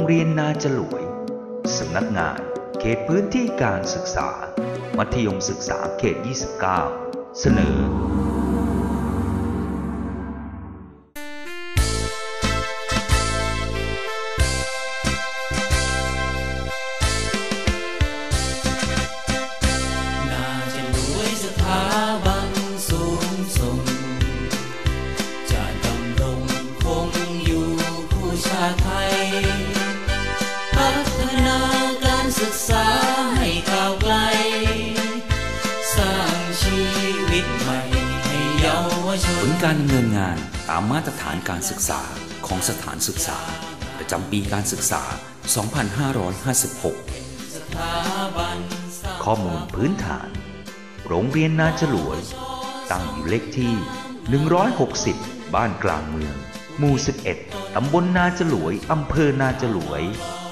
รงเรียนนาจลวย สำนักงาน เขตพื้นที่การศึกษา มัธยมศึกษาเขต 29 เสนอ ผนลการดำเนินงานตามมาตรฐานการศึกษาของสถานศึกษา ประจำปีการศึกษา 2556 ข้อมูลพื้นฐาน โรงเรียนนาจลวย ตั้งอยู่เลขที่ 160 บ้านกลางเมือง หมู่ 11 ตำบลนาจลวย อำเภอนาจลวย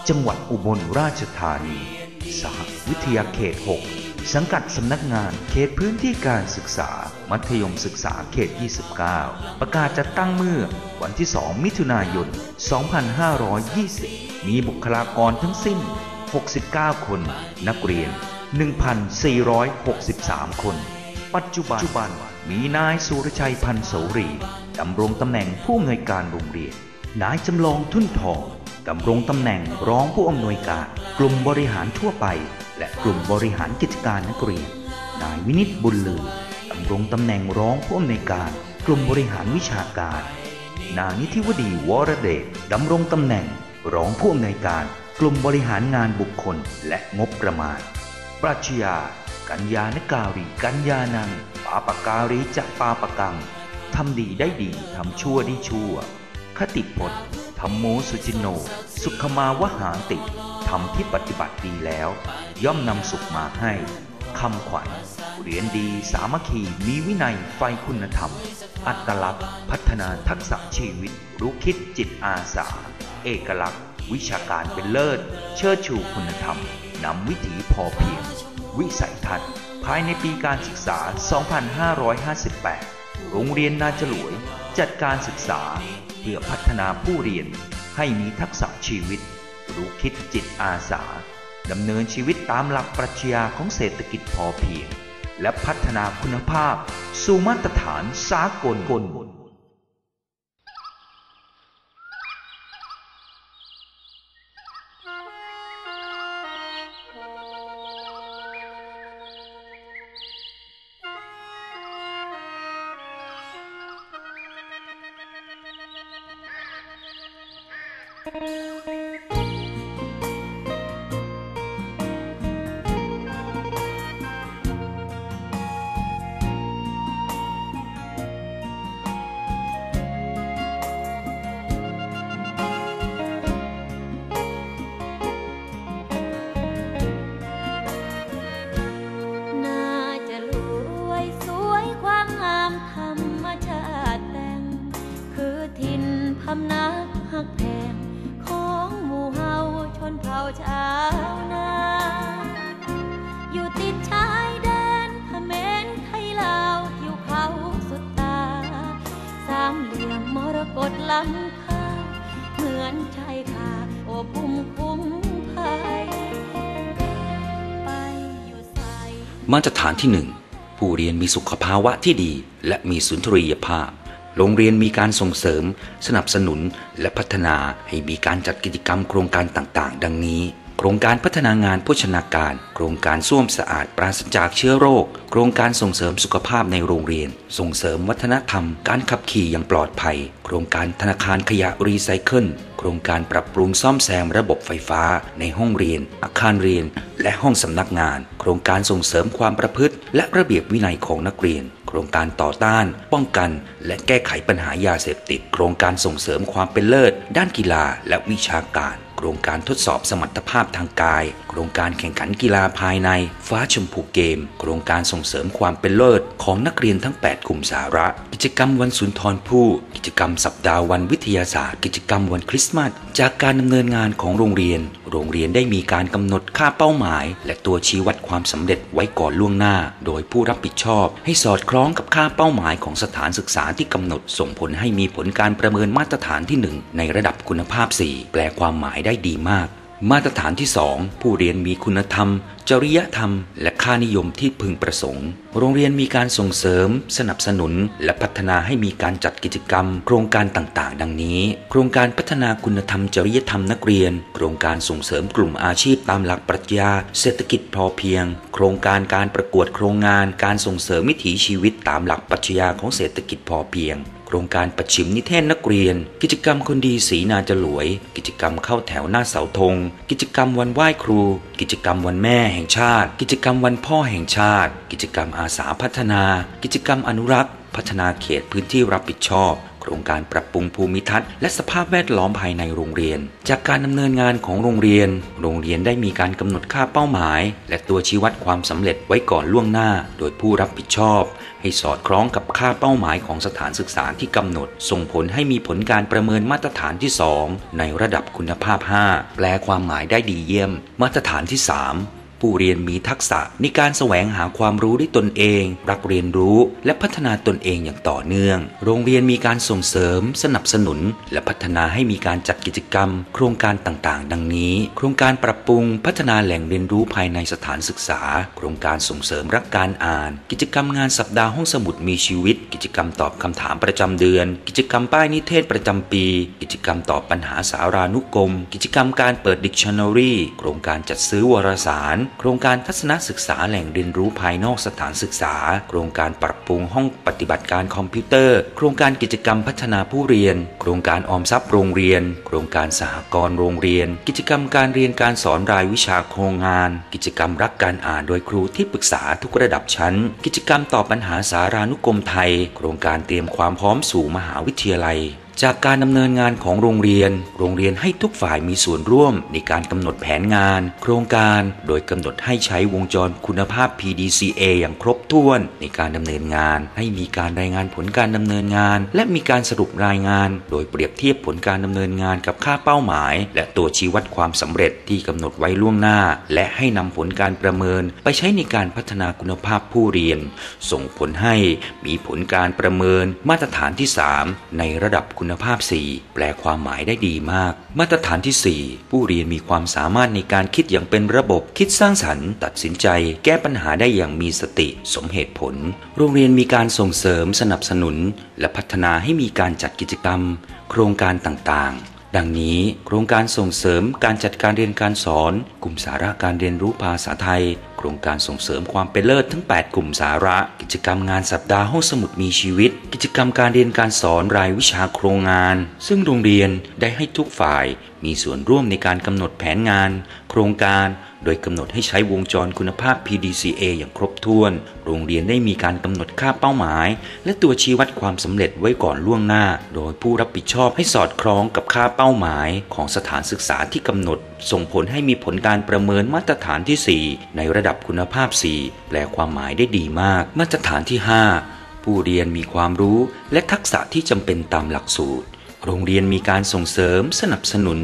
จังหวัดอุบลราชธานี สหวิทยาเขต 6 สังกัดสำนักงานเขตพื้นที่การศึกษา มัธยมศึกษาเขต 29 ประกาศจัดตั้งเมื่อวันที่ 2 มิถุนายน 2520 มีบุคลากรทั้งสิ้น 69 คน นักเรียน 1,463 คน ปัจจุบันมีนายสุรชัยพันโสรีดำรงตำแหน่งผู้อำนวยการโรงเรียน นายจำลองทุ่นทองดำรงตำแหน่งรองผู้อำนวยการ กลุ่มบริหารทั่วไป และกลุ่มบริหารกิจการนักเรียน นายวินิตบุญลือดำรงตำแหน่งรองผู้อำนวยการ กลุ่มบริหารวิชาการ นางนิธิวดีวรเดชดำรงตำแหน่ง รองผู้อำนวยการ กลุ่มบริหารงานบุคคลและงบประมาณ ปรัชญา กัญญานการีกัญญานังปาปการีจะปาปกังทำดีได้ดีทำชั่วได้ชั่ว คติพจน์ธรรมโมสุจินโน สุขมาวหาติ ทำที่ปฏิบัติดีแล้ว ย่อมนำสุขมาให้คำขวัญเรียนดีสามัคคีมีวินัยไฟคุณธรรม อัตลักษณ์ พัฒนาทักษะชีวิต รู้คิดจิตอาสา เอกลักษณ์ วิชาการเป็นเลิศ เชิดชูคุณธรรมนำวิถีพอเพียง วิสัยทัศน์ ภายในปีการศึกษา 2558 โรงเรียนนาจลวย จัดการศึกษา เพื่อพัฒนาผู้เรียนให้มีทักษะชีวิต รู้คิดจิตอาสาดำเนินชีวิตตามหลักปรัชญาของเศรษฐกิจพอเพียง และพัฒนาคุณภาพ สู่มาตรฐานสากลน่ำนักหักแพงของหมู่เฮาชนเผ่าชาวนา อยู่ติดชายแดนเขมรไทยลาวทิวเขาสุดตา สามเหลี่ยมมรกตล้ำค่าเหมือนชายคาโอบอุ้มคุ้มภัยไปอยู่ใสมาตรฐานที่1ผู้เรียนมีสุขภาวะที่ดีและมีสุนทรียภาพ โรงเรียนมีการส่งเสริม สนับสนุนและพัฒนาให้มีการจัดกิจกรรมโครงการต่างๆ ดังนี้ โครงการพัฒนางานโภชนาการ โครงการส้วมสะอาดปราศจากเชื้อโรค โครงการส่งเสริมสุขภาพในโรงเรียน ส่งเสริมวัฒนธรรม การขับขี่อย่างปลอดภัย โครงการธนาคารขยะรีไซเคิล โครงการปรับปรุงซ่อมแซมระบบไฟฟ้า ในห้องเรียน อาคารเรียน และห้องสำนักงาน โครงการส่งเสริมความประพฤติ และระเบียบวินัยของนักเรียน โครงการต่อต้าน ป้องกัน และแก้ไขปัญหายาเสพติด โครงการส่งเสริมความเป็นเลิศ ด้านกีฬาและวิชาการ โครงการทดสอบสมรรถภาพทางกาย โครงการแข่งขันกีฬาภายใน ฟ้าชมพูเกม โครงการส่งเสริมความเป็นเลิศของนักเรียนทั้ง 8 กลุ่มสาระ กิจกรรมวันสุนทรภู่กิจกรรมสัปดาห์วันวิทยาศาสตร์ กิจกรรมวันคริสต์มาสจากการดำเนินงานของโรงเรียนโรงเรียนได้มีการกำหนดค่าเป้าหมาย และตัวชี้วัดความสำเร็จไว้ก่อนล่วงหน้า โดยผู้รับผิดชอบ ให้สอดคล้องกับค่าเป้าหมายของสถานศึกษาที่กำหนด ส่งผลให้มีผลการประเมินมาตรฐานที่ 1 ในระดับคุณภาพ 4 แปลความหมายได้ดีมาก มาตรฐานที่ 2 ผู้เรียนมีคุณธรรม จริยธรรม และค่านิยมที่พึงประสงค์ โรงเรียนมีการส่งเสริม สนับสนุน และพัฒนาให้มีการจัดกิจกรรม โครงการต่างๆ ดังนี้ โครงการพัฒนาคุณธรรม จริยธรรมนักเรียน โครงการส่งเสริมกลุ่มอาชีพตามหลักปรัชญา เศรษฐกิจพอเพียง โครงการการประกวดโครงงาน การส่งเสริมวิถีชีวิตตามหลักปรัชญาของเศรษฐกิจพอเพียง โครงการประชิมนิเทศนักเรียน กิจกรรมคนดีสีนาจลวย กิจกรรมเข้าแถวหน้าเสาธง กิจกรรมวันไหว้ครู กิจกรรมวันแม่แห่งชาติ กิจกรรมวันพ่อแห่งชาติ กิจกรรมอาสาพัฒนา กิจกรรมอนุรักษ์ พัฒนาเขตพื้นที่รับผิดชอบ รงการปรับปรุงภูมิทัศน์ และสภาพแวดล้อมภายในโรงเรียน จากการดำเนินงานของโรงเรียน โรงเรียนได้มีการกำหนดค่าเป้าหมาย และตัวชี้วัดความสำเร็จไว้ก่อนล่วงหน้า โดยผู้รับผิดชอบ ให้สอดคล้องกับค่าเป้าหมายของสถานศึกษาที่กำหนด ส่งผลให้มีผลการประเมินมาตรฐานที่ 2 ในระดับคุณภาพ 5 แปลความหมายได้ดีเยี่ยม มาตรฐานที่ 3 ผู้เรียนมีทักษะในการแสวงหาความรู้ด้วยตนเอง รักเรียนรู้และพัฒนาตนเองอย่างต่อเนื่อง โรงเรียนมีการส่งเสริม สนับสนุน และพัฒนาให้มีการจัดกิจกรรม โครงการต่างๆ ดังนี้ โครงการปรับปรุงพัฒนาแหล่งเรียนรู้ภายในสถานศึกษา โครงการส่งเสริมรักการอ่าน กิจกรรมงานสัปดาห์ห้องสมุดมีชีวิต กิจกรรมตอบคำถามประจำเดือน กิจกรรมป้ายนิเทศประจำปี กิจกรรมตอบปัญหาสารานุกรม กิจกรรมการเปิดดิกชันนารีโครงการจัดซื้อวารสารโครงการทัศนศึกษาแหล่งเรียนรู้ภายนอกสถานศึกษา โครงการปรับปรุงห้องปฏิบัติการคอมพิวเตอร์ โครงการกิจกรรมพัฒนาผู้เรียน โครงการออมทรัพย์โรงเรียน โครงการสหกรณ์โรงเรียน กิจกรรมการเรียนการสอนรายวิชาโครงงาน กิจกรรมรักการอ่านโดยครูที่ปรึกษาทุกระดับชั้น กิจกรรมตอบปัญหาสารานุกรมไทย โครงการเตรียมความพร้อมสู่มหาวิทยาลัย จากการดำเนินงานของโรงเรียน โรงเรียนให้ทุกฝ่ายมีส่วนร่วมในการกำหนดแผนงาน โครงการ โดยกำหนดให้ใช้วงจรคุณภาพ PDCA อย่างครบถ้วน ในการดำเนินงาน ให้มีการรายงานผลการดำเนินงาน และมีการสรุปรายงาน โดยเปรียบเทียบผลการดำเนินงานกับค่าเป้าหมาย และตัวชี้วัดความสำเร็จที่กำหนดไว้ล่วงหน้า และให้นำผลการประเมิน ไปใช้ในการพัฒนาคุณภาพผู้เรียน ส่งผลให้มีผลการประเมินมาตรฐานที่ 3 ในระดับคุณณภาพ 4 แปลความหมายได้ดีมาก มาตรฐานที่ 4 ผู้เรียนมีความสามารถในการคิดอย่างเป็นระบบคิดสร้างสรรค์ ตัดสินใจ แก้ปัญหาได้อย่างมีสติ สมเหตุผล โรงเรียนมีการส่งเสริมสนับสนุน และพัฒนาให้มีการจัดกิจกรรม โครงการต่างๆดังนี้โครงการส่งเสริมการจัดการเรียนการสอน กลุ่มสาระการเรียนรู้ภาษาไทย โครงการส่งเสริมความเป็นเลิศทั้ง 8 กลุ่มสาระ กิจกรรมงานสัปดาห์ห้องสมุดมีชีวิต กิจกรรมการเรียนการสอนรายวิชาโครงงาน ซึ่งโรงเรียนได้ให้ทุกฝ่าย มีส่วนร่วมในการกำหนดแผนงาน โครงการโดยกำหนดให้ใช้วงจรคุณภาพ PDCA อย่างครบถ้วน โรงเรียนได้มีการกำหนดค่าเป้าหมาย และตัวชี้วัดความสำเร็จไว้ก่อนล่วงหน้า โดยผู้รับผิดชอบให้สอดคล้องกับค่าเป้าหมายของสถานศึกษาที่กำหนดส่งผลให้มีผลการประเมินมาตรฐานที่ 4 ในระดับคุณภาพ 4 แปลความหมายได้ดีมาก มาตรฐานที่ 5 ผู้เรียนมีความรู้และทักษะที่จำเป็นตามหลักสูตร โรงเรียนมีการส่งเสริม สนับสนุน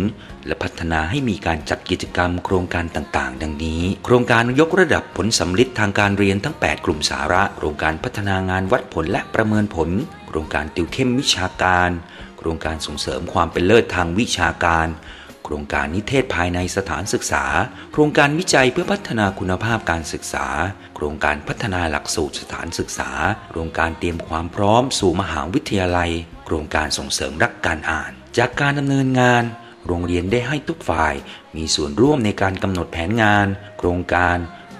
และพัฒนาให้มีการจัดกิจกรรมโครงการต่างๆ ดังนี้ โครงการยกระดับผลสำลิดทางการเรียนทั้ง 8 กลุ่มสาระ โครงการพัฒนางานวัดผลและประเมินผล โครงการติวเข้มวิชาการ โครงการส่งเสริมความเป็นเลิศทางวิชาการ โครงการนิเทศภายในสถานศึกษา โครงการวิจัยเพื่อพัฒนาคุณภาพการศึกษา โครงการพัฒนาหลักสูตรสถานศึกษา โครงการเตรียมความพร้อมสู่มหาวิทยาลัย โครงการส่งเสริมรักการอ่าน จากการดำเนินงาน โรงเรียนได้ให้ทุกฝ่าย มีส่วนร่วมในการกำหนดแผนงาน โครงการ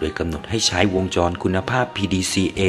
ยกำหนดให้ใช้วงจรคุณภาพ PDCA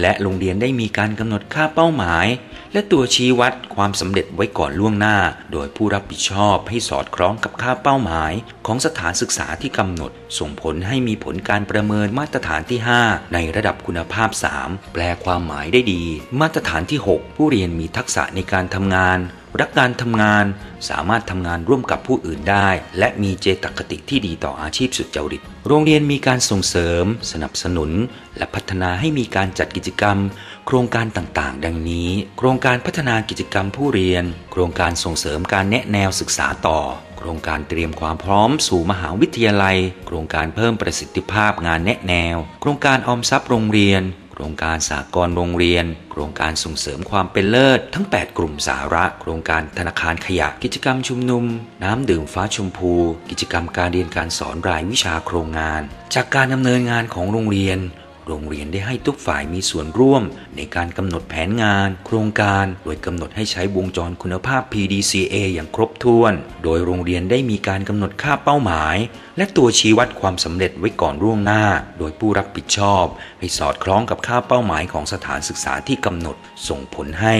และโรงเรียนได้มีการกำหนดค่าเป้าหมาย และตัวชี้วัดความสำเร็จไว้ก่อนล่วงหน้า โดยผู้รับผิดชอบให้สอดคล้องกับค่าเป้าหมาย ของสถานศึกษาที่กำหนด ส่งผลให้มีผลการประเมินมาตรฐานที่ 5 ในระดับคุณภาพ 3 แปลความหมายได้ดี มาตรฐานที่ 6 ผู้เรียนมีทักษะในการทำงาน รักการทำงานสามารถทำงานร่วมกับผู้อื่นได้ และมีเจตคติที่ดีต่ออาชีพสุดจริต โรงเรียนมีการส่งเสริม สนับสนุน และพัฒนาให้มีการจัดกิจกรรม โครงการต่างๆ ดังนี้ โครงการพัฒนากิจกรรมผู้เรียน โครงการส่งเสริมการแนะแนวศึกษาต่อ โครงการเตรียมความพร้อมสู่มหาวิทยาลัย โครงการเพิ่มประสิทธิภาพงานแนะแนว โครงการออมทรัพย์โรงเรียนโรงการสากลโรงเรียน โครงการส่งเสริมความเป็นเลิศ ทั้ง 8 กลุ่มสาระ โครงการธนาคารขยะกิจกรรมชุมนุม น้ำดื่มฟ้าชมพู กิจกรรมการเรียนการสอนรายวิชาโครงงาน จากการดำเนินงานของโรงเรียน โรงเรียนได้ให้ทุกฝ่ายมีส่วนร่วมในการกำหนดแผนงาน โครงการ โดยกำหนดให้ใช้วงจรคุณภาพ PDCA อย่างครบถ้วน โดยโรงเรียนได้มีการกำหนดค่าเป้าหมาย และตัวชี้วัดความสำเร็จไว้ก่อนล่วงหน้า โดยผู้รับผิดชอบ ให้สอดคล้องกับค่าเป้าหมายของสถานศึกษาที่กำหนด ส่งผลให้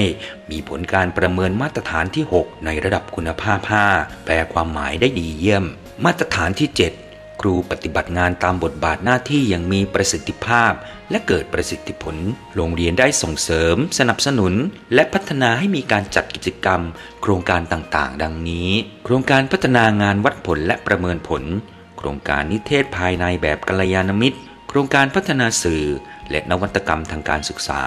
มีผลการประเมินมาตรฐานที่ 6 ในระดับคุณภาพ 5 แปลความหมายได้ดีเยี่ยม มาตรฐานที่ 7 ครูปฏิบัติงานตามบทบาทหน้าที่อย่างมีประสิทธิภาพ และเกิดประสิทธิผล โรงเรียนได้ส่งเสริม สนับสนุน และพัฒนาให้มีการจัดกิจกรรม โครงการต่างๆ ดังนี้ โครงการพัฒนางานวัดผลและประเมินผล โครงการนิเทศภายในแบบกัลยาณมิตร โครงการพัฒนาสื่อ และนวัตกรรมทางการศึกษา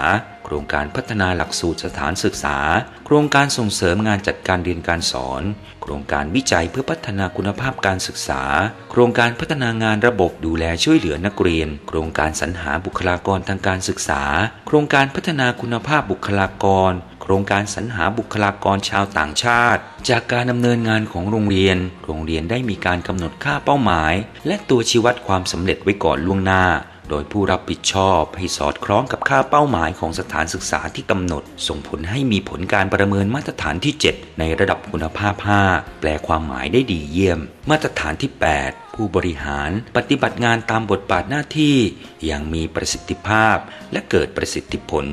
โครงการพัฒนาหลักสูตรสถานศึกษา โครงการส่งเสริมงานจัดการเรียนการสอน โครงการวิจัยเพื่อพัฒนาคุณภาพการศึกษา โครงการพัฒนางานระบบดูแลช่วยเหลือนักเรียน โครงการสรรหาบุคลากรทางการศึกษา โครงการพัฒนาคุณภาพบุคลากร โครงการสรรหาบุคลากรชาวต่างชาติ จากการดำเนินงานของโรงเรียน โรงเรียนได้มีการกำหนดค่าเป้าหมาย และตัวชี้วัดความสำเร็จไว้ก่อนล่วงหน้า โดยผู้รับผิดชอบให้สอดคล้องกับค่าเป้าหมายของสถานศึกษาที่กำหนด ส่งผลให้มีผลการประเมินมาตรฐานที่ 7 ในระดับคุณภาพ 5 แปลความหมายได้ดีเยี่ยม มาตรฐานที่ 8 ผู้บริหารปฏิบัติงานตามบทบาทหน้าที่อย่างมีประสิทธิภาพและเกิดประสิทธิผล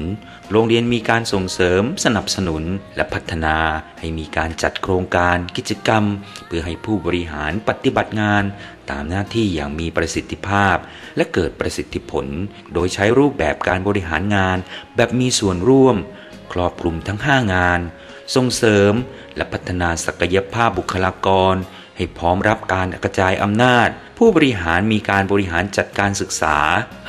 โรงเรียนมีการส่งเสริม สนับสนุน และพัฒนาให้มีการจัดโครงการกิจกรรม เพื่อให้ผู้บริหารปฏิบัติงานตามหน้าที่อย่างมีประสิทธิภาพ และเกิดประสิทธิผล โดยใช้รูปแบบการบริหารงาน แบบมีส่วนร่วม ครอบคลุมทั้ง 5 งาน ส่งเสริม และพัฒนาศักยภาพบุคลากร ให้พร้อมรับการกระจายอำนาจ ผู้บริหารมีการบริหารจัดการศึกษา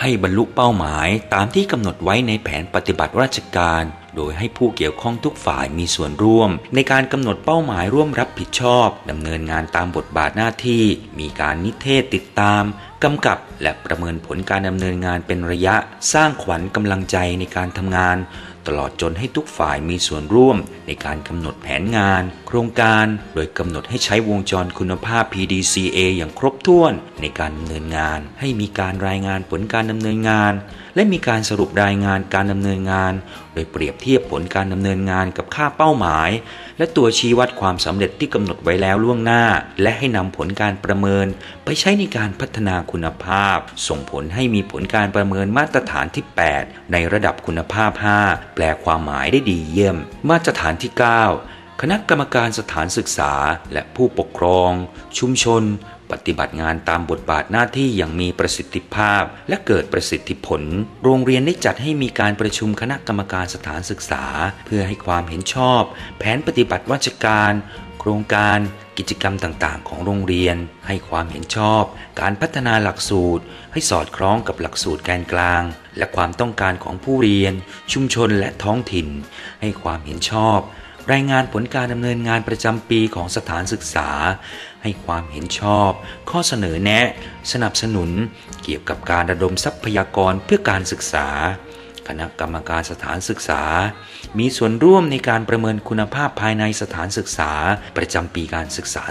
ให้บรรลุเป้าหมายตามที่กำหนดไว้ในแผนปฏิบัติราชการ โดยให้ผู้เกี่ยวข้องทุกฝ่ายมีส่วนร่วม ในการกำหนดเป้าหมายร่วมรับผิดชอบดำเนินงานตามบทบาทหน้าที่ มีการนิเทศติดตามกำกับและประเมินผลการดำเนินงานเป็นระยะ สร้างขวัญกำลังใจในการทำงาน ตลอดจนให้ทุกฝ่ายมีส่วนร่วมในการกำหนดแผนงาน โครงการ โดยกำหนดให้ใช้วงจรคุณภาพ PDCA อย่างครบถ้วนในการดำเนินงาน ให้มีการรายงานผลการดำเนินงาน และมีการสรุปรายงานการดำเนินงาน โดยเปรียบเทียบผลการดำเนินงานกับค่าเป้าหมาย และตัวชี้วัดความสำเร็จที่กำหนดไว้แล้วล่วงหน้า และให้นำผลการประเมิน ไปใช้ในการพัฒนาคุณภาพ ส่งผลให้มีผลการประเมินมาตรฐานที่ 8 ในระดับคุณภาพ 5 แปลความหมายได้ดีเยี่ยม มาตรฐานที่ 9คณะกรรมการสถานศึกษาและผู้ปกครอง ชุมชน ปฏิบัติงานตามบทบาทหน้าที่อย่างมีประสิทธิภาพ และเกิดประสิทธิผล โรงเรียนได้จัดให้มีการประชุมคณะกรรมการสถานศึกษา เพื่อให้ความเห็นชอบ แผนปฏิบัติราชการ โครงการกิจกรรมต่างๆ ของโรงเรียน ให้ความเห็นชอบ การพัฒนาหลักสูตร ให้สอดคล้องกับหลักสูตรแกนกลาง และความต้องการของผู้เรียน ชุมชนและท้องถิ่น ให้ความเห็นชอบ รายงานผลการดำเนินงานประจำปีของสถานศึกษา ให้ความเห็นชอบ ข้อเสนอแนะ สนับสนุน เกี่ยวกับการระดมทรัพยากรเพื่อการศึกษา คณะกรรมการสถานศึกษา มีส่วนร่วมในการประเมินคุณภาพภายในสถานศึกษา ประจำปีการศึกษา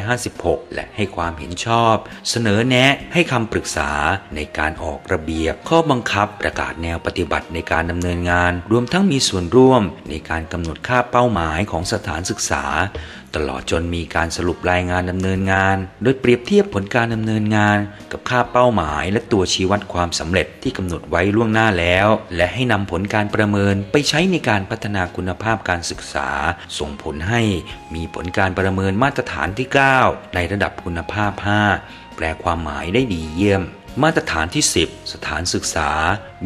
2556 และให้ความเห็นชอบ เสนอแนะให้คำปรึกษาในการออกระเบียบ ข้อบังคับประกาศแนวปฏิบัติในการดำเนินงาน รวมทั้งมีส่วนร่วมในการกำหนดค่าเป้าหมายของสถานศึกษาตลอดจนมีการสรุปรายงานดำเนินงาน โดยเปรียบเทียบผลการดำเนินงาน กับค่าเป้าหมาย และตัวชี้วัดความสำเร็จที่กำหนดไว้ล่วงหน้าแล้ว และให้นำผลการประเมินไปใช้ในการพัฒนาคุณภาพการศึกษา ส่งผลให้มีผลการประเมินมาตรฐานที่ 9 ในระดับคุณภาพ 5 แปลความหมายได้ดีเยี่ยม มาตรฐานที่ 10 สถานศึกษา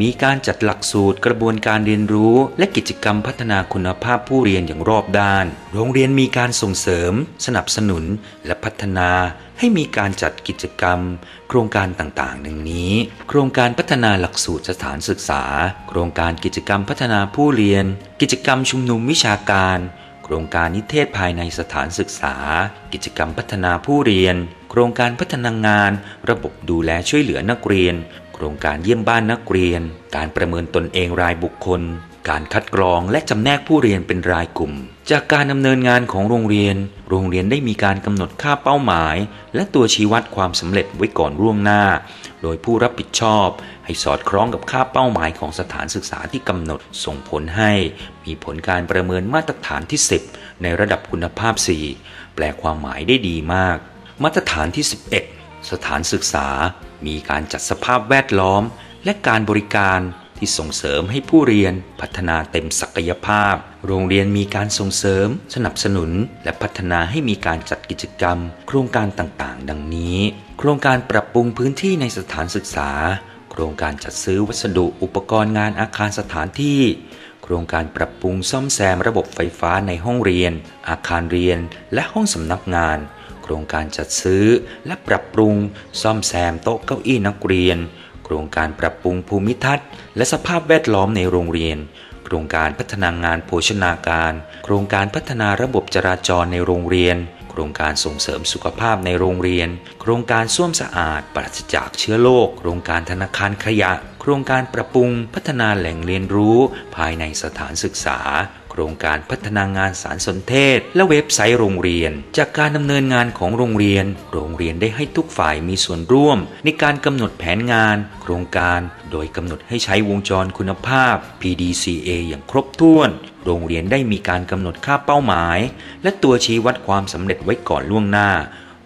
มีการจัดหลักสูตรกระบวนการเรียนรู้ และกิจกรรมพัฒนาคุณภาพผู้เรียนอย่างรอบด้าน โรงเรียนมีการส่งเสริม สนับสนุน และพัฒนาให้มีการจัดกิจกรรม โครงการต่างๆ ดังนี้ โครงการพัฒนาหลักสูตรสถานศึกษา โครงการกิจกรรมพัฒนาผู้เรียน กิจกรรมชุมนุมวิชาการ รงการนิเทศภายในสถานศึกษา กิจกรรมพัฒนาผู้เรียน โครงการพัฒนางาน ระบบดูแลช่วยเหลือนักเรียน โครงการเยี่ยมบ้านนักเรียน การประเมินตนเองรายบุคคล การคัดกรองและจำแนกผู้เรียนเป็นรายกลุ่ม จากการดำเนินงานของโรงเรียน โรงเรียนได้มีการกำหนดค่าเป้าหมาย และตัวชี้วัดความสำเร็จไว้ก่อนล่วงหน้า โดยผู้รับผิดชอบ ให้สอดคล้องกับค่าเป้าหมายของสถานศึกษาที่กำหนดส่งผลให้ มีผลการประเมินมาตรฐานที่ 10 ในระดับคุณภาพ 4 แปลความหมายได้ดีมาก มาตรฐานที่ 11 สถานศึกษา มีการจัดสภาพแวดล้อม และการบริการ ที่ส่งเสริมให้ผู้เรียนพัฒนาเต็มศักยภาพ โรงเรียนมีการส่งเสริม สนับสนุน และพัฒนาให้มีการจัดกิจกรรม โครงการต่างๆ ดังนี้ โครงการปรับปรุงพื้นที่ในสถานศึกษา โครงการจัดซื้อวัสดุอุปกรณ์งานอาคารสถานที่โครงการปรับปรุงซ่อมแซมระบบไฟฟ้าในห้องเรียน อาคารเรียน และห้องสำนักงาน โครงการจัดซื้อ และปรับปรุง ซ่อมแซมโต๊ะเก้าอี้นักเรียนโรงการปรับปรุงภูมิทัศน์ และสภาพแวดล้อมในโรงเรียน โครงการพัฒนางานโภชนาการ โครงการพัฒนาระบบจราจรในโรงเรียน โครงการส่งเสริมสุขภาพในโรงเรียน โครงการส้วมสะอาดปราศจากเชื้อโรค โครงการธนาคารขยะ โครงการปรับปรุง พัฒนาแหล่งเรียนรู้ ภายในสถานศึกษา โครงการพัฒนางานสารสนเทศ และเว็บไซต์โรงเรียน จากการดำเนินงานของโรงเรียน โรงเรียนได้ให้ทุกฝ่ายมีส่วนร่วม ในการกำหนดแผนงาน โครงการ โดยกำหนดให้ใช้วงจรคุณภาพ PDCA อย่างครบถ้วน โรงเรียนได้มีการกำหนดค่าเป้าหมาย และตัวชี้วัดความสำเร็จไว้ก่อนล่วงหน้า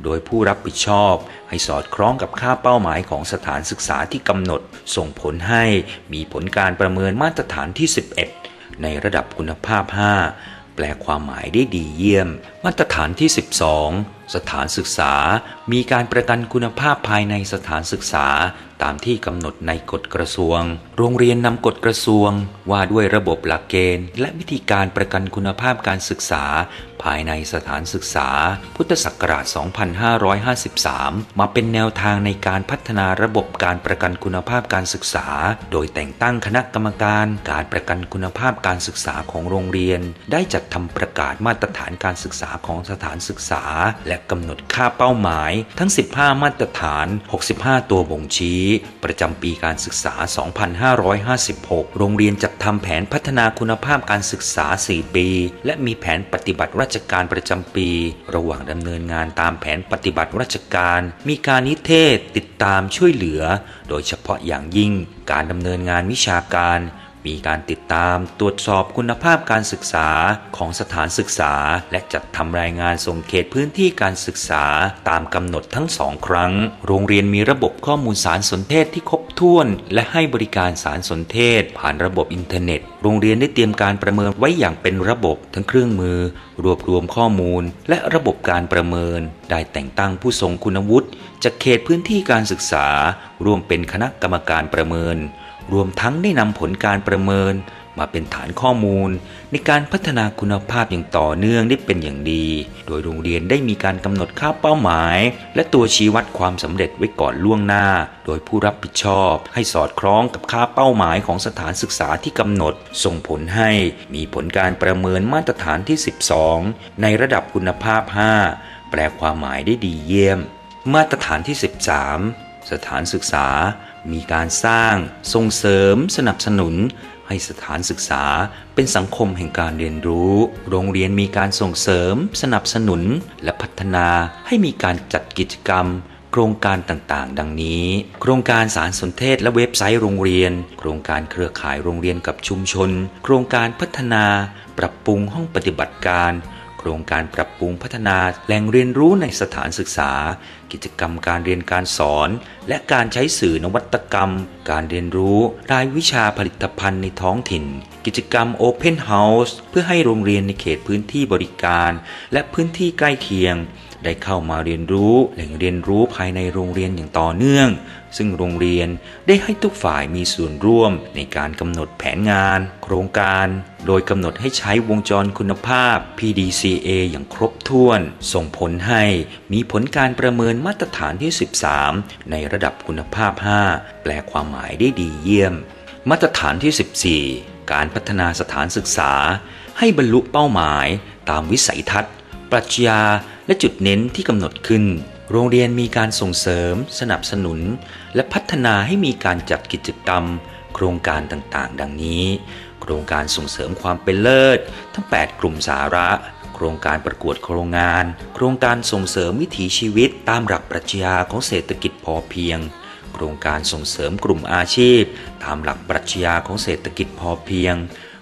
โดยผู้รับผิดชอบ ให้สอดคล้องกับค่าเป้าหมายของสถานศึกษาที่กำหนด ส่งผลให้มีผลการประเมินมาตรฐานที่ 11 ในระดับคุณภาพ 5 แปลความหมายได้ดีเยี่ยม มาตรฐานที่ 12 สถานศึกษามีการประกันคุณภาพภายในสถานศึกษาตามที่กำหนดในกฎกระทรวง โรงเรียนนำกฎกระทรวง ว่าด้วยระบบหลักเกณฑ์ และวิธีการประกันคุณภาพการศึกษา ภายในสถานศึกษา พุทธศักราช 2553 มาเป็นแนวทางในการพัฒนาระบบการประกันคุณภาพการศึกษา โดยแต่งตั้งคณะกรรมการการประกันคุณภาพการศึกษาของโรงเรียน ได้จัดทำประกาศมาตรฐานการศึกษาของสถานศึกษา และกำหนดค่าเป้าหมายทั้ง 15 มาตรฐาน 65 ตัวบ่งชี้ ประจำปีการศึกษา 2556 โรงเรียนจัดทำแผนพัฒนาคุณภาพการศึกษา 4 ปี และมีแผนปฏิบัติราชการประจำปี ระหว่างดำเนินงานตามแผนปฏิบัติราชการ มีการนิเทศติดตามช่วยเหลือ โดยเฉพาะอย่างยิ่งการดำเนินงานวิชาการ มีการติดตามตรวจสอบคุณภาพการศึกษาของสถานศึกษา และจัดทำรายงานส่งเขตพื้นที่การศึกษาตามกำหนดทั้งสองครั้ง โรงเรียนมีระบบข้อมูลสารสนเทศที่ครบถ้วน และให้บริการสารสนเทศ ผ่านระบบอินเทอร์เน็ต โรงเรียนได้เตรียมการประเมินไว้อย่างเป็นระบบทั้งเครื่องมือ รวบรวมข้อมูล และระบบการประเมิน ได้แต่งตั้งผู้ทรงคุณวุฒิจากเขตพื้นที่การศึกษา ร่วมเป็นคณะกรรมการประเมิน รวมทั้งได้นำผลการประเมินมาเป็นฐานข้อมูล ในการพัฒนาคุณภาพอย่างต่อเนื่องได้เป็นอย่างดี โดยโรงเรียนได้มีการกำหนดค่าเป้าหมาย และตัวชี้วัดความสำเร็จไว้ก่อนล่วงหน้า โดยผู้รับผิดชอบ ให้สอดคล้องกับค่าเป้าหมายของสถานศึกษาที่กำหนด ส่งผลให้มีผลการประเมินมาตรฐานที่ 12 ในระดับคุณภาพ 5 แปลความหมายได้ดีเยี่ยม มาตรฐานที่ 13 สถานศึกษา มีการสร้างส่งเสริมสนับสนุน ให้สถานศึกษาเป็นสังคมแห่งการเรียนรู้ โรงเรียนมีการส่งเสริม สนับสนุน และพัฒนาให้มีการจัดกิจกรรมโครงการต่างๆ ดังนี้ โครงการสารสนเทศและเว็บไซต์โรงเรียน โครงการเครือข่ายโรงเรียนกับชุมชน โครงการพัฒนา ปรับปรุงห้องปฏิบัติการ โครงการปรับปรุงพัฒนาแหล่งเรียนรู้ในสถานศึกษา กิจกรรมการเรียนการสอน และการใช้สื่อนวัตกรรม การเรียนรู้ รายวิชาผลิตภัณฑ์ในท้องถิ่น กิจกรรม Open House เพื่อให้โรงเรียนในเขตพื้นที่บริการ และพื้นที่ใกล้เคียง ได้เข้ามาเรียนรู้แหล่งเรียนรู้ภายในโรงเรียนอย่างต่อเนื่อง ซึ่งโรงเรียนได้ให้ทุกฝ่ายมีส่วนร่วมในการกำหนดแผนงาน โครงการ โดยกำหนดให้ใช้วงจรคุณภาพ PDCA อย่างครบถ้วน ส่งผลให้มีผลการประเมินมาตรฐานที่ 13 ในระดับคุณภาพ 5 แปลความหมายได้ดีเยี่ยม มาตรฐานที่ 14 การพัฒนาสถานศึกษา ให้บรรลุเป้าหมาย ตามวิสัยทัศน์ ปรัชญาและจุดเน้นที่กำหนดขึ้น โรงเรียนมีการส่งเสริม สนับสนุน และพัฒนาให้มีการจัดกิจกรรม โครงการต่างๆ ดังนี้ โครงการส่งเสริมความเป็นเลิศ ทั้ง 8 กลุ่มสาระ โครงการประกวดโครงงาน โครงการส่งเสริมวิถีชีวิตตามหลักปรัชญาของเศรษฐกิจพอเพียง โครงการส่งเสริมกลุ่มอาชีพ ตามหลักปรัชญาของเศรษฐกิจพอเพียง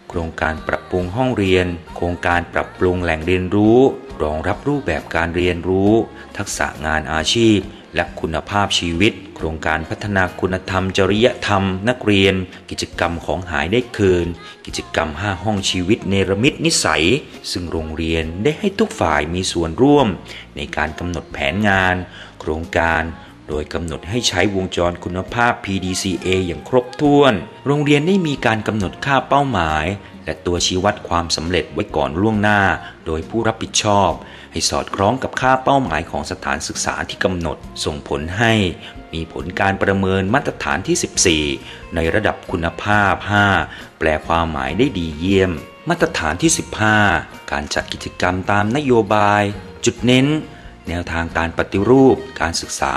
โครงการปรับปรุงห้องเรียน โครงการปรับปรุงแหล่งเรียนรู้ รองรับรูปแบบการเรียนรู้ ทักษะงานอาชีพ และคุณภาพชีวิต โครงการพัฒนาคุณธรรม จริยธรรม นักเรียน กิจกรรมของหายได้คืน กิจกรรม 5 ห้องชีวิตเนรมิตนิสัย ซึ่งโรงเรียนได้ให้ทุกฝ่ายมีส่วนร่วม ในการกำหนดแผนงาน โครงการ โดยกำหนดให้ใช้วงจรคุณภาพ PDCA อย่างครบถ้วน โรงเรียนได้มีการกำหนดค่าเป้าหมาย และตัวชี้วัดความสำเร็จไว้ก่อนล่วงหน้า โดยผู้รับผิดชอบ ให้สอดคล้องกับค่าเป้าหมายของสถานศึกษาที่กำหนด ส่งผลให้มีผลการประเมินมาตรฐานที่ 14 ในระดับคุณภาพ 5 แปลความหมายได้ดีเยี่ยม มาตรฐานที่ 15 การจัดกิจกรรมตามนโยบาย จุดเน้น แนวทางการปฏิรูป การศึกษา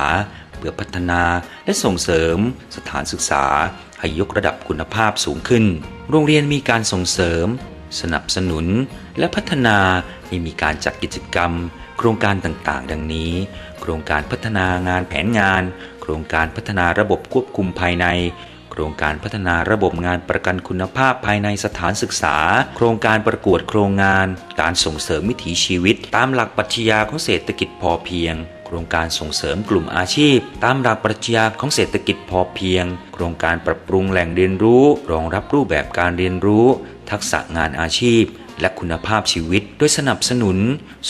เพื่อพัฒนาและส่งเสริม สถานศึกษา ให้ยกระดับคุณภาพสูงขึ้น โรงเรียนมีการส่งเสริม สนับสนุน และพัฒนาให้มีการจัดกิจกรรม โครงการต่างๆ ดังนี้ โครงการพัฒนางานแผนงาน โครงการพัฒนาระบบควบคุมภายใน โครงการพัฒนาระบบงานประกันคุณภาพภายในสถานศึกษา โครงการประกวดโครงงาน การส่งเสริมวิถีชีวิต ตามหลักปรัชญาของเศรษฐกิจพอเพียงโครงการส่งเสริมกลุ่มอาชีพ ตามหลักปรัชญาของเศรษฐกิจพอเพียง โครงการปรับปรุงแหล่งเรียนรู้ รองรับรูปแบบการเรียนรู้ ทักษะงานอาชีพ และคุณภาพชีวิต โดยสนับสนุน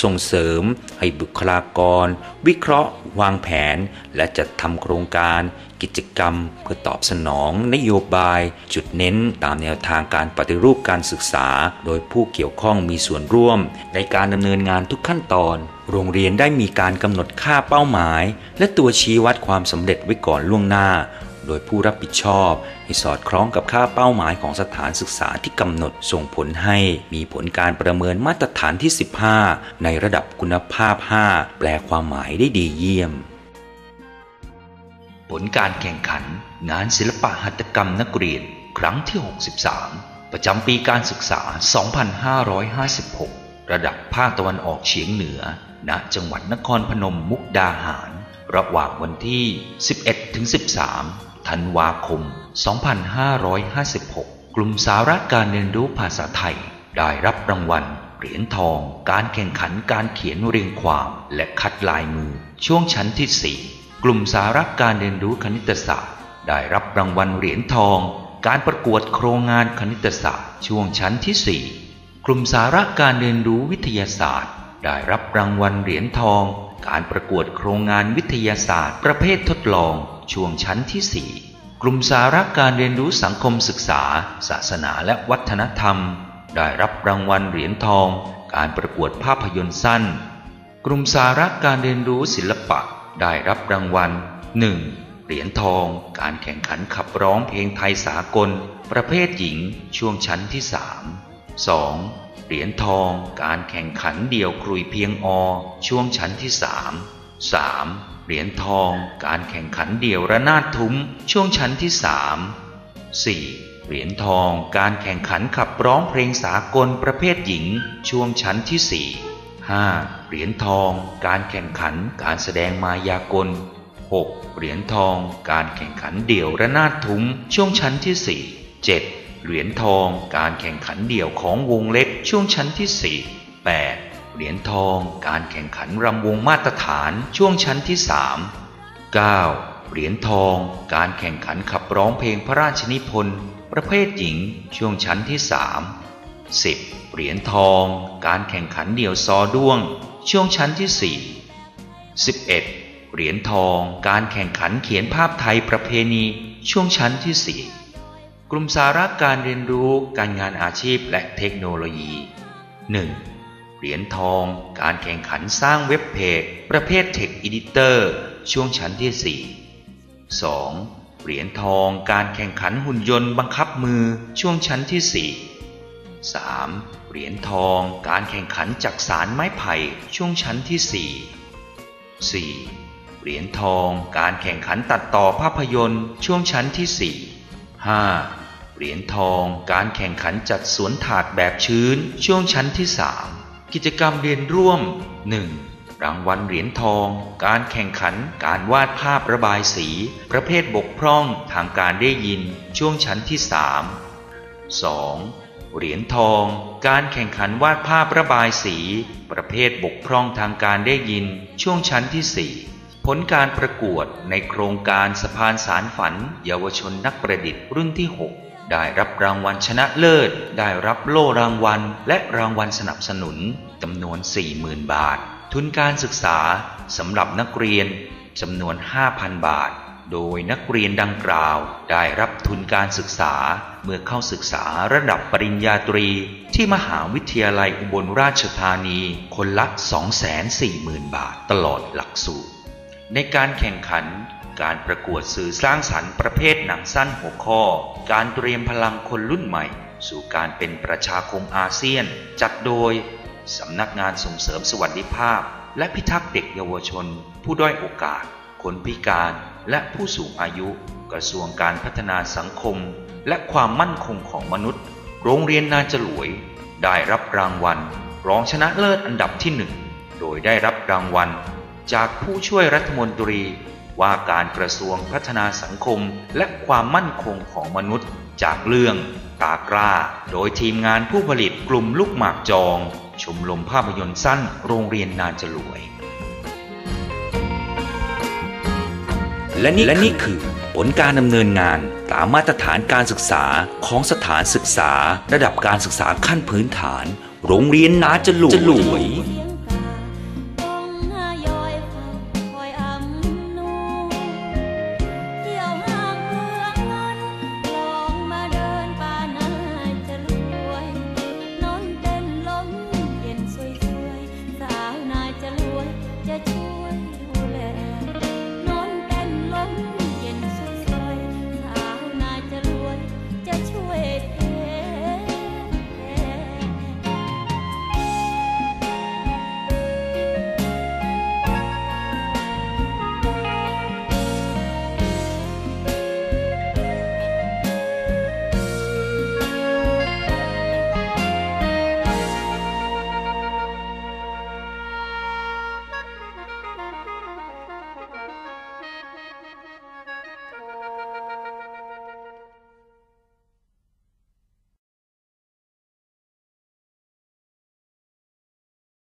ส่งเสริม ให้บุคลากร วิเคราะห์ วางแผน และจัดทำโครงการ กิจกรรม เพื่อตอบสนองนโยบาย จุดเน้นตามแนวทางการปฏิรูปการศึกษา โดยผู้เกี่ยวข้องมีส่วนร่วม ในการดำเนินงานทุกขั้นตอน โรงเรียนได้มีการกำหนดค่าเป้าหมาย และตัวชี้วัดความสำเร็จไว้ก่อนล่วงหน้าโดยผู้รับผิดชอบให้สอดคล้องกับค่าเป้าหมายของสถานศึกษาที่กำหนดส่งผลให้มีผลการประเมินมาตรฐานที่ 15 ในระดับคุณภาพ 5 แปลความหมายได้ดีเยี่ยม ผลการแข่งขันงานศิลปะหัตถกรรมนักเรียน ครั้งที่ 63 ประจำปีการศึกษา 2556 ระดับภาคตะวันออกเฉียงเหนือ ณ จังหวัดนครพนมมุกดาหาร ระหว่างวันที่ 11-13 ธันวาคม 2556 กลุ่มสาระการเรียนรู้ภาษาไทย ได้รับรางวัลเหรียญทอง การแข่งขันการเขียนเรียงความ และคัดลายมือ ช่วงชั้นที่ 4 กลุ่มสาระการเรียนรู้คณิตศาสตร์ ได้รับรางวัลเหรียญทอง การประกวดโครงงานคณิตศาสตร์ช่วงชั้นที่ 4 กลุ่มสาระการเรียนรู้วิทยาศาสตร์ ได้รับรางวัลเหรียญทอง การประกวดโครงงานวิทยาศาสตร์ ประเภททดลอง ช่วงชั้นที่ 4 กลุ่มสาระการเรียนรู้สังคมศึกษา ศาสนาและวัฒนธรรม ได้รับรางวัลเหรียญทอง การประกวดภาพยนตร์สั้น กลุ่มสาระการเรียนรู้ศิลปะ ได้รับรางวัล 1. เหรียญทอง การแข่งขันขับร้องเพลงไทยสากล ประเภทหญิง ช่วงชั้นที่ 3 2. เหรียญทอง การแข่งขันเดี่ยวครุยเพียงอ ช่วงชั้นที่ 3 3. เหรียญทอง การแข่งขันเดี่ยวระนาดทุ้ม ช่วงชั้นที่ 3 4. เหรียญทอง การแข่งขันขับร้องเพลงสากลประเภทหญิง ช่วงชั้นที่ 4 5. เหรียญทอง การแข่งขัน การแสดงมายากล 6. เหรียญทอง การแข่งขันเดี่ยวระนาดทุ้มช่วงชั้นที่ 4 7. เหรียญทอง การแข่งขันเดี่ยวของวงเล็กช่วงชั้นที่ 4 8. เหรียญทอง การแข่งขันรำวงมาตรฐานช่วงชั้นที่ 3 9. เหรียญทอง การแข่งขันขับร้องเพลงพระราชนิพนธ์ประเภทหญิงช่วงชั้นที่ 3 10. เหรียญทอง การแข่งขันเดี่ยวซอด้วง ช่วงชั้นที่ 4 11. เหรียญทอง การแข่งขันเขียนภาพไทยประเพณี ช่วงชั้นที่ 4 กลุ่มสาระการเรียนรู้การงานอาชีพและเทคโนโลยี 1. เหรียญทอง การแข่งขันสร้างเว็บเพจ ประเภทเทคอีดิเตอร์ช่วงชั้นที่ 4 2. เหรียญทอง การแข่งขันหุ่นยนต์บังคับมือช่วงชั้นที่ 4 3. เหรียญทอง การแข่งขันจักสารไม้ไผ่ช่วงชั้นที่ 4 4. เหรียญทอง การแข่งขันตัดต่อภาพยนตร์ช่วงชั้นที่ 4 5. เหรียญทอง การแข่งขันจัดสวนถาดแบบชื้นช่วงชั้นที่ 3 กิจกรรมเรียนร่วม 1. รางวัลเหรียญทอง การแข่งขันการวาดภาพระบายสี ประเภทบกพร่องทางการได้ยินช่วงชั้นที่ 3 2. เหรียญทอง การแข่งขันวาดภาพระบายสี ประเภทบกพร่องทางการได้ยินช่วงชั้นที่ 4 ผลการประกวดในโครงการสะพานสารฝัน เยาวชนนักประดิษฐ์รุ่นที่ 6 ได้รับรางวัลชนะเลิศ ได้รับโล่รางวัล และรางวัลสนับสนุนจำนวน 40,000 บาท ทุนการศึกษาสำหรับนักเรียนจำนวน 5,000 บาท โดยนักเรียนดังกล่าวได้รับทุนการศึกษาเมื่อเข้าศึกษาระดับปริญญาตรี ที่มหาวิทยาลัยอุบลราชธานีคนละ 240,000 บาทตลอดหลักสูตร ในการแข่งขันการประกวดสื่อสร้างสรรค์ประเภทหนังสั้นหัวข้อ การเตรียมพลังคนรุ่นใหม่ สู่การเป็นประชาคมอาเซียน จัดโดยสำนักงานส่งเสริมสวัสดิภาพ และพิทักษ์เด็กเยาวชน ผู้ด้อยโอกาส คนพิการ และผู้สูงอายุ กระทรวงการพัฒนาสังคม และความมั่นคงของมนุษย์ โรงเรียนนาจลวย ได้รับรางวัล รองชนะเลิศอันดับที่หนึ่งโดยได้รับรางวัล จากผู้ช่วยรัฐมนตรี ว่าการกระทรวงพัฒนาสังคมและความมั่นคงของมนุษย์ จากเรื่องตากล้า โดยทีมงานผู้ผลิตกลุ่มลูกหมากจอง ชมรมภาพยนตร์สั้นโรงเรียนนาจลวย และนี่และนี่คือผลการดำเนินงานตามมาตรฐานการศึกษาของสถานศึกษา ระดับการศึกษาขั้นพื้นฐาน โรงเรียนนาจลวย